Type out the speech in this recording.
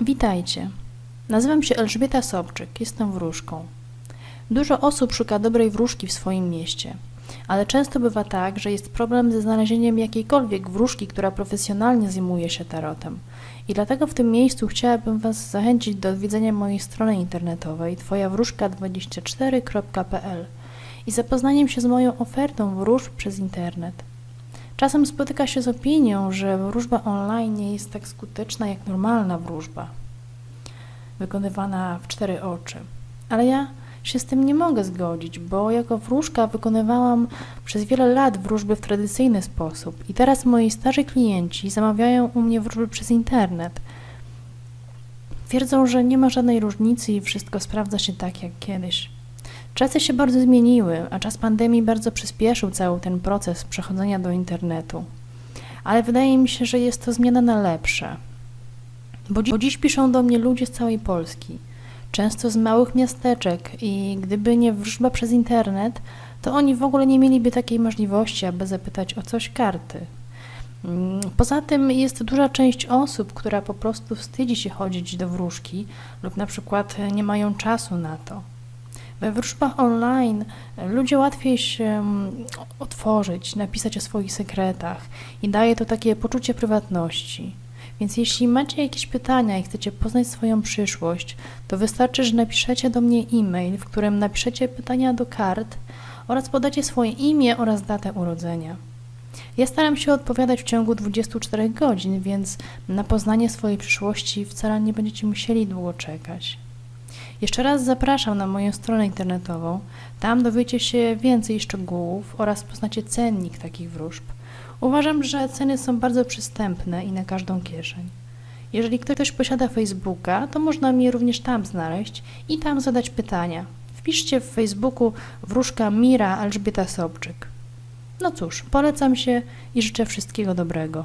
Witajcie. Nazywam się Elżbieta Sobczyk, jestem wróżką. Dużo osób szuka dobrej wróżki w swoim mieście, ale często bywa tak, że jest problem ze znalezieniem jakiejkolwiek wróżki, która profesjonalnie zajmuje się tarotem. I dlatego w tym miejscu chciałabym Was zachęcić do odwiedzenia mojej strony internetowej twojawróżka24.pl i zapoznaniem się z moją ofertą wróżb przez internet. Czasem spotyka się z opinią, że wróżba online nie jest tak skuteczna jak normalna wróżba, wykonywana w cztery oczy. Ale ja się z tym nie mogę zgodzić, bo jako wróżka wykonywałam przez wiele lat wróżby w tradycyjny sposób i teraz moi starzy klienci zamawiają u mnie wróżby przez internet. Twierdzą, że nie ma żadnej różnicy i wszystko sprawdza się tak jak kiedyś. Czasy się bardzo zmieniły, a czas pandemii bardzo przyspieszył cały ten proces przechodzenia do internetu. Ale wydaje mi się, że jest to zmiana na lepsze. Bo, dzi- bo dziś piszą do mnie ludzie z całej Polski, często z małych miasteczek i gdyby nie wróżba przez internet, to oni w ogóle nie mieliby takiej możliwości, aby zapytać o coś karty. Mm, Poza tym jest duża część osób, która po prostu wstydzi się chodzić do wróżki lub na przykład nie mają czasu na to. We wróżbach online e, ludzie łatwiej się mm, otworzyć, napisać o swoich sekretach i daje to takie poczucie prywatności. Więc jeśli macie jakieś pytania i chcecie poznać swoją przyszłość, to wystarczy, że napiszecie do mnie e-mail, w którym napiszecie pytania do kart oraz podacie swoje imię oraz datę urodzenia. Ja staram się odpowiadać w ciągu 24 godzin, więc na poznanie swojej przyszłości wcale nie będziecie musieli długo czekać. Jeszcze raz zapraszam na moją stronę internetową. Tam dowiecie się więcej szczegółów oraz poznacie cennik takich wróżb. Uważam, że ceny są bardzo przystępne i na każdą kieszeń. Jeżeli ktoś posiada Facebooka, to można mnie również tam znaleźć i tam zadać pytania. Wpiszcie w Facebooku wróżka Mira Elżbieta Sobczyk. No cóż, polecam się i życzę wszystkiego dobrego.